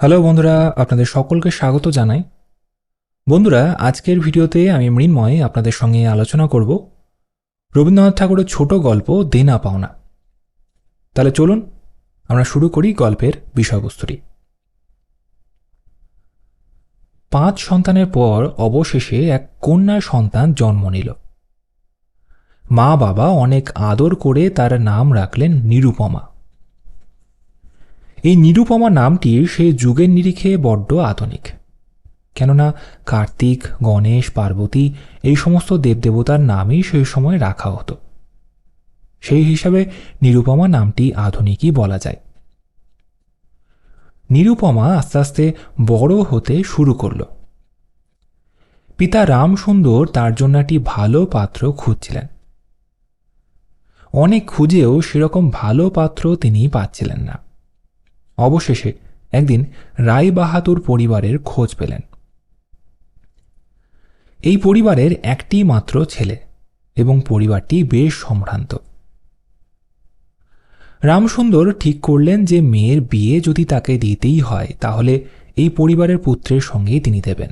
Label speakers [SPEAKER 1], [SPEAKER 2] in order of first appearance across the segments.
[SPEAKER 1] Hello বন্ধুরা, আপনাদের সকলকে স্বাগত জানাই। বন্ধুরা, আজকের ভিডিওতে আমি মৃন্ময় আপনাদের সঙ্গে আলোচনা করব রবীন্দ্রনাথ ঠাকুরের ছোট গল্প দেনা পাওনা। তাহলে চলুন, আমরা শুরু করি গল্পের বিষয়বস্তুটি। পাঁচ সন্তানের পর অবশেষে এক কন্যা সন্তান জন্ম নিল। মা বাবা অনেক আদর করে তার নাম রাখলেন নিরুপমা। এই নিরুপমা নামটি সেই যুগের নিরিখে বড্ড আধুনিক। কেননা কার্তিক, গণেশ, পার্বতী এই সমস্ত দেবদেবতার নামই সেই সময় রাখা হতো। সেই হিসাবে নিরুপমা নামটি আধুনিকই বলা যায়। নিরুপমা আস্তে আস্তে বড় হতে শুরু করল। পিতা রামসুন্দর তার জন্য একটি ভালো পাত্র খুঁজছিলেন। অনেক খুঁজেও সেরকম ভালো পাত্র তিনি পাচ্ছিলেন না। অবশেষে একদিন রায় বাহাদুর পরিবারের খোঁজ পেলেন। এই পরিবারের একটি মাত্র ছেলে এবং পরিবারটি বেশ সম্ভ্রান্ত। রামসুন্দর ঠিক করলেন যে মেয়ের বিয়ে যদি তাকে দিতেই হয়, তাহলে এই পরিবারের পুত্রের সঙ্গেই তিনি দেবেন।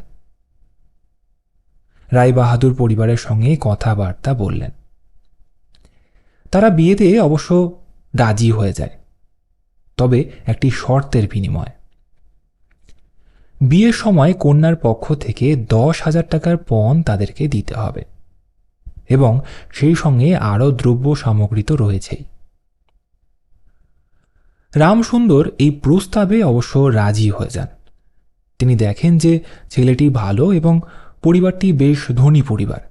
[SPEAKER 1] রায় বাহাদুর পরিবারের সঙ্গে কথাবার্তা বললেন। তারা বিয়েতে অবশ্য রাজি হয়ে যায়। তবে একটি শর্তের বিনিময়। বিয়ের সময় কন্যার পক্ষ থেকে দশ হাজার টাকার পণ তাদেরকে দিতে হবে এবং সেই সঙ্গে আরও দ্রব্য সামগ্রী তো রয়েছেই। রামসুন্দর এই প্রস্তাবে অবশ্য রাজি হয়ে যান। তিনি দেখেন যে ছেলেটি ভালো এবং পরিবারটি বেশ ধনী পরিবার।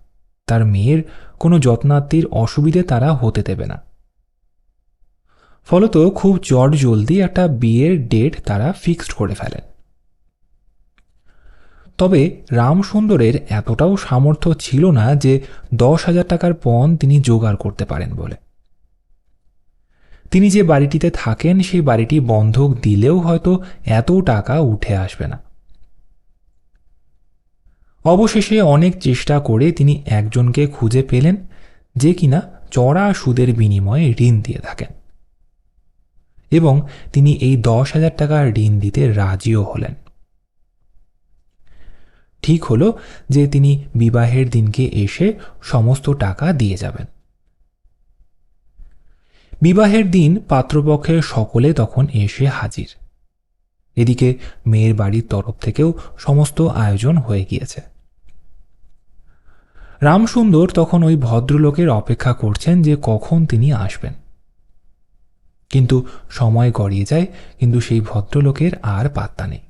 [SPEAKER 1] তার মেয়ের কোনো যত্নার্থীর অসুবিধে তারা হতে দেবে না। ফলত খুব চট জলদি একটা বিয়ের ডেট তারা ফিক্সড করে ফেলেন। তবে রামসুন্দরের এতটাও সামর্থ্য ছিল না যে দশ হাজার টাকার পণ তিনি জোগাড় করতে পারেন বলে। তিনি যে বাড়িটিতে থাকেন, সেই বাড়িটি বন্ধক দিলেও হয়তো এত টাকা উঠে আসবে না। অবশেষে অনেক চেষ্টা করে তিনি একজনকে খুঁজে পেলেন, যে কিনা চড়া সুদের বিনিময়ে ঋণ দিয়ে থাকেন। এবং তিনি এই দশ হাজার টাকার ঋণ দিতে রাজিও হলেন। ঠিক হলো যে তিনি বিবাহের দিনকে এসে সমস্ত টাকা দিয়ে যাবেন। বিবাহের দিন পাত্রপক্ষের সকলে তখন এসে হাজির। এদিকে মেয়ের বাড়ির তরফ থেকেও সমস্ত আয়োজন হয়ে গিয়েছে। রামসুন্দর তখন ওই ভদ্রলোকের অপেক্ষা করছেন যে কখন তিনি আসবেন। কিন্তু সময় গড়িয়ে যায়, কিন্তু সেই ভদ্রলোকের আর পাত্তা নেই।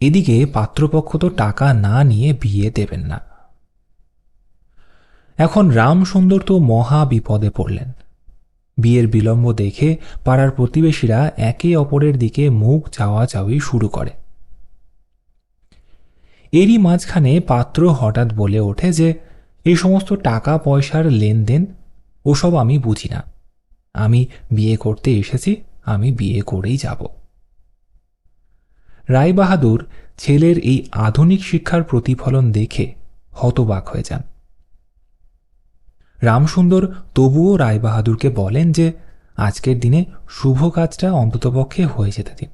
[SPEAKER 1] এদিকে পাত্রপক্ষ তো টাকা না নিয়ে বিয়ে দেবেন না। এখন রামসুন্দর তো মহা বিপদে পড়লেন। বিয়ের বিলম্ব দেখে পাড়ার প্রতিবেশীরা একে অপরের দিকে মুখ চাওয়া চাওয়ি শুরু করে। এরই মাঝখানে পাত্র হঠাৎ বলে ওঠে যে এই সমস্ত টাকা পয়সার লেনদেন, ওসব আমি বুঝি না। আমি বিয়ে করতে এসেছি, আমি বিয়ে করেই যাব। রায়বাহাদুর ছেলের এই আধুনিক শিক্ষার প্রতিফলন দেখে হতবাক হয়ে যান। রামসুন্দর তবুও রায়বাহাদুরকে বলেন যে, আজকের দিনে শুভ কাজটা অন্ততপক্ষে হয়ে যেতে দিন।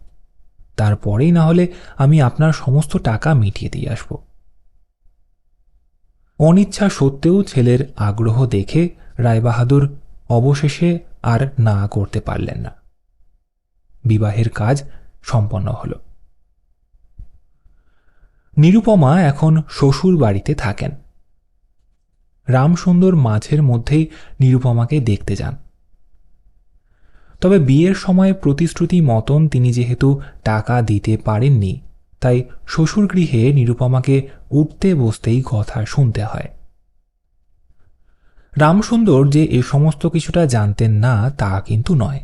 [SPEAKER 1] তারপরেই না হলে আমি আপনার সমস্ত টাকা মিটিয়ে দিয়ে আসব। অনিচ্ছা সত্ত্বেও ছেলের আগ্রহ দেখে রায়বাহাদুর অবশেষে আর না করতে পারলেন না। বিবাহের কাজ সম্পন্ন হল। নিরুপমা এখন শ্বশুর বাড়িতে থাকেন। রামসুন্দর মাঝের মধ্যেই নিরুপমাকে দেখতে যান। তবে বিয়ের সময় প্রতিশ্রুতি মতন তিনি যেহেতু টাকা দিতে পারেননি, তাই শ্বশুর গৃহে নিরুপমাকে উঠতে বসতেই কথা শুনতে হয়। রামসুন্দর যে এ সমস্ত কিছুটা জানতেন না, তা কিন্তু নয়।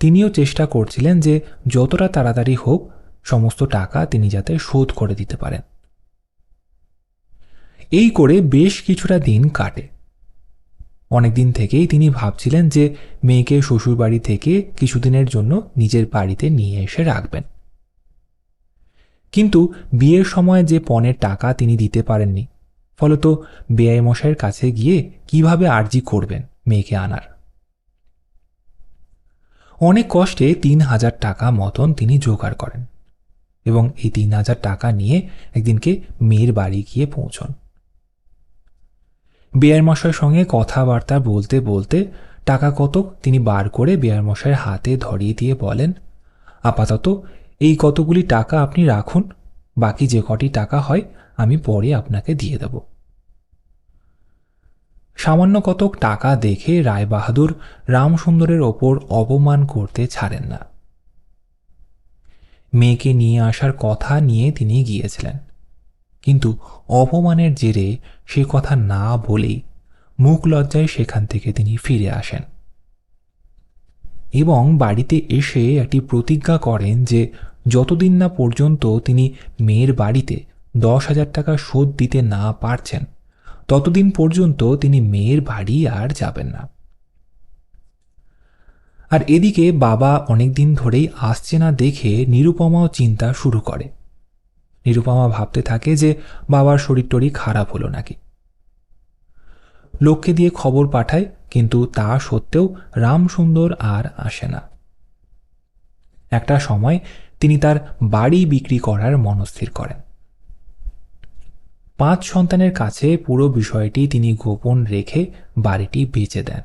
[SPEAKER 1] তিনিও চেষ্টা করছিলেন যে যতটা তাড়াতাড়ি হোক সমস্ত টাকা তিনি যাতে শোধ করে দিতে পারেন। এই করে বেশ কিছুটা দিন কাটে। অনেকদিন থেকেই তিনি ভাবছিলেন যে মেয়েকে শ্বশুরবাড়ি থেকে কিছুদিনের জন্য নিজের বাড়িতে নিয়ে এসে রাখবেন। কিন্তু বিয়ের সময় যে পণের টাকা তিনি দিতে পারেননি ফলত বেআই মশাইয়ের কাছে গিয়ে কীভাবে আর্জি করবেন মেয়েকে আনার? অনেক কষ্টে তিন হাজার টাকা মতন তিনি জোগাড় করেন এবং এই তিন হাজার টাকা নিয়ে একদিনকে মেয়ের বাড়ি গিয়ে পৌঁছন। বেয়ার মশাইয়ের সঙ্গে কথাবার্তা বলতে বলতে টাকা কতক তিনি বার করে বেয়ার মশাইয়ের হাতে ধরিয়ে দিয়ে বলেন, আপাতত এই কতগুলি টাকা আপনি রাখুন, বাকি যে কটি টাকা হয় আমি পরে আপনাকে দিয়ে দেব। সামান্য কতক টাকা দেখে রায়বাহাদুর রামসুন্দরের ওপর অপমান করতে ছাড়েন না। মেয়েকে নিয়ে আসার কথা নিয়ে তিনি গিয়েছিলেন। কিন্তু অপমানের জেরে সে কথা না বলেই মুখ লজ্জায় সেখান থেকে তিনি ফিরে আসেন। এবং বাড়িতে এসে একটি প্রতিজ্ঞা করেন যে যতদিন না পর্যন্ত তিনি মেয়ের বাড়িতে দশ হাজার টাকা শোধ দিতে না পারছেন, ততদিন পর্যন্ত তিনি মেয়ের বাড়ি আর যাবেন না। আর এদিকে বাবা অনেকদিন ধরেই আসছে না দেখে নিরুপমাও চিন্তা শুরু করে। নিরুপমা ভাবতে থাকে যে বাবার শরীর টরীর খারাপ হলো নাকি। লোককে দিয়ে খবর পাঠায়, কিন্তু তা সত্ত্বেও রামসুন্দর আর আসে না। একটা সময় তিনি তার বাড়ি বিক্রি করার মনস্থির করেন। পাঁচ সন্তানের কাছে পুরো বিষয়টি তিনি গোপন রেখে বাড়িটি বেচে দেন।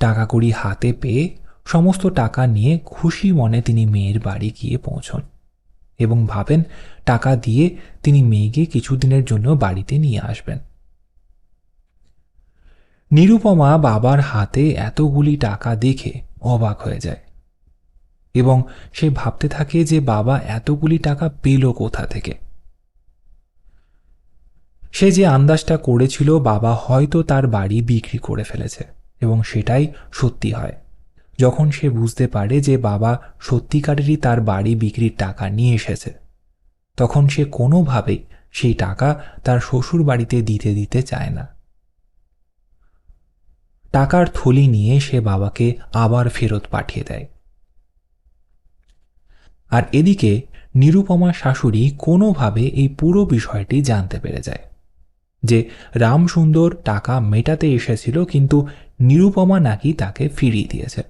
[SPEAKER 1] টাকা কড়ি হাতে পেয়ে সমস্ত টাকা নিয়ে খুশি মনে তিনি মেয়ের বাড়ি গিয়ে পৌঁছন এবং ভাবেন টাকা দিয়ে তিনি মেয়েকে কিছুদিনের জন্য বাড়িতে নিয়ে আসবেন। নিরুপমা বাবার হাতে এতগুলি টাকা দেখে অবাক হয়ে যায় এবং সে ভাবতে থাকে যে বাবা এতগুলি টাকা পেল কোথা থেকে। সে যে আন্দাজটা করেছিল বাবা হয়তো তার বাড়ি বিক্রি করে ফেলেছে, এবং সেটাই সত্যি হয়। যখন সে বুঝতে পারে যে বাবা সত্যিকারেরই তার বাড়ি বিক্রির টাকা নিয়ে এসেছে, তখন সে কোনোভাবেই সেই টাকা তার শ্বশুর বাড়িতে দিতে দিতে চায় না। টাকার থলি নিয়ে সে বাবাকে আবার ফেরত পাঠিয়ে দেয়। আর এদিকে নিরুপমা শাশুড়ি কোনোভাবে এই পুরো বিষয়টি জানতে পেরে যায়। যে রামসুন্দর টাকা মেটাতে এসেছিল কিন্তু নিরুপমা নাকি তাকে ফিরিয়ে দিয়েছে।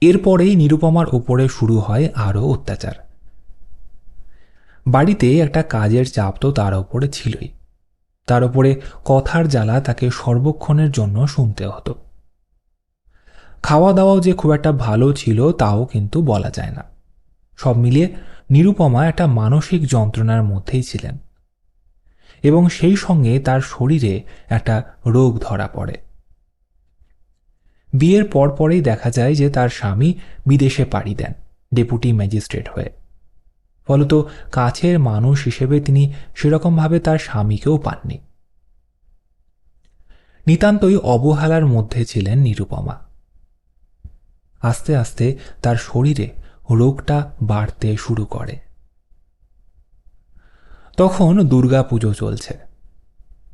[SPEAKER 1] এরপরেই নিরুপমার ওপরে শুরু হয় আরও অত্যাচার। বাড়িতে একটা কাজের চাপ তো তার ওপরে ছিলই। তার ওপরে কথার জ্বালা তাকে সর্বক্ষণের জন্য শুনতে হতো। খাওয়া দাওয়াও যে খুব একটা ভালো ছিল তাও কিন্তু বলা যায় না। সব মিলিয়ে নিরুপমা একটা মানসিক যন্ত্রণার মধ্যেই ছিলেন। এবং সেই সঙ্গে তার শরীরে একটা রোগ ধরা পড়ে। বিয়ের পরপরেই দেখা যায় যে তার স্বামী বিদেশে পাড়ি দেন, ডেপুটি ম্যাজিস্ট্রেট হয়ে। ফলত কাছের মানুষ হিসেবে তিনি সেরকমভাবে তার স্বামীকেও পাননি। নিতান্তই অবহেলার মধ্যে ছিলেন নিরুপমা। আস্তে আস্তে তার শরীরে রোগটা বাড়তে শুরু করে। তখন দুর্গা পুজো চলছে।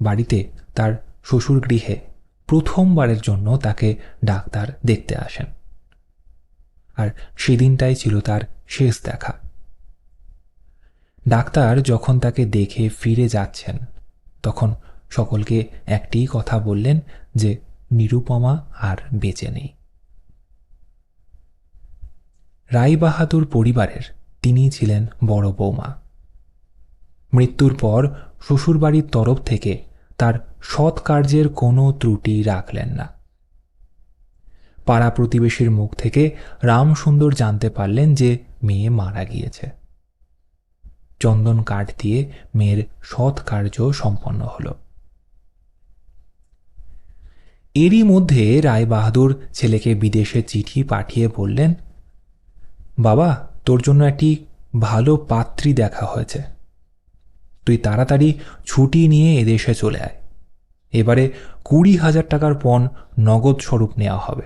[SPEAKER 1] বাড়িতে তার শ্বশুর গৃহে প্রথমবারের জন্য তাকে ডাক্তার দেখতে আসেন। আর সেদিনটাই ছিল তার শেষ দেখা। ডাক্তার যখন তাকে দেখে ফিরে যাচ্ছেন, তখন সকলকে একটি কথা বললেন যে, নিরুপমা আর বেঁচে নেই। রায় বাহাদুর পরিবারের তিনি ছিলেন বড় বৌমা। মৃত্যুর পর শ্বশুরবাড়ির তরফ থেকে তার সৎ কার্যের কোনো ত্রুটি রাখলেন না। পাড়া প্রতিবেশীর মুখ থেকে রামসুন্দর জানতে পারলেন যে মেয়ে মারা গিয়েছে। চন্দন কাঠ দিয়ে মেয়ের সৎ কার্য সম্পন্ন হল। এরই মধ্যে রায়বাহাদুর ছেলেকে বিদেশে চিঠি পাঠিয়ে বললেন, বাবা, তোর জন্য একটি ভালো পাত্রী দেখা হয়েছে। তুই তাড়াতাড়ি ছুটি নিয়ে এদেশে চলে আয়। এবারে কুড়ি হাজার টাকার পণ নগদ স্বরূপ নেওয়া হবে।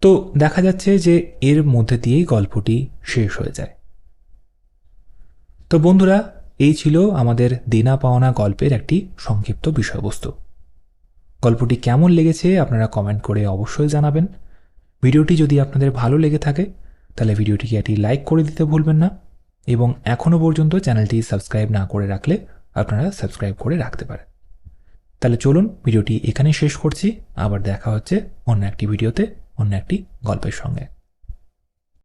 [SPEAKER 1] তো দেখা যাচ্ছে যে এর মধ্যে দিয়েই গল্পটি শেষ হয়ে যায়। তো বন্ধুরা, এই ছিল আমাদের দেনা পাওনা গল্পের একটি সংক্ষিপ্ত বিষয়বস্তু। গল্পটি কেমন লেগেছে আপনারা কমেন্ট করে অবশ্যই জানাবেন। ভিডিওটি যদি আপনাদের ভালো লেগে থাকে, তাহলে ভিডিওটিকে একটি লাইক করে দিতে ভুলবেন না। এবং এখনও পর্যন্ত চ্যানেলটি সাবস্ক্রাইব না করে রাখলে আপনারা সাবস্ক্রাইব করে রাখতে পারেন। তাহলে চলুন ভিডিওটি এখানেই শেষ করছি। আবার দেখা হচ্ছে অন্য একটি ভিডিওতে, অন্য একটি গল্পের সঙ্গে।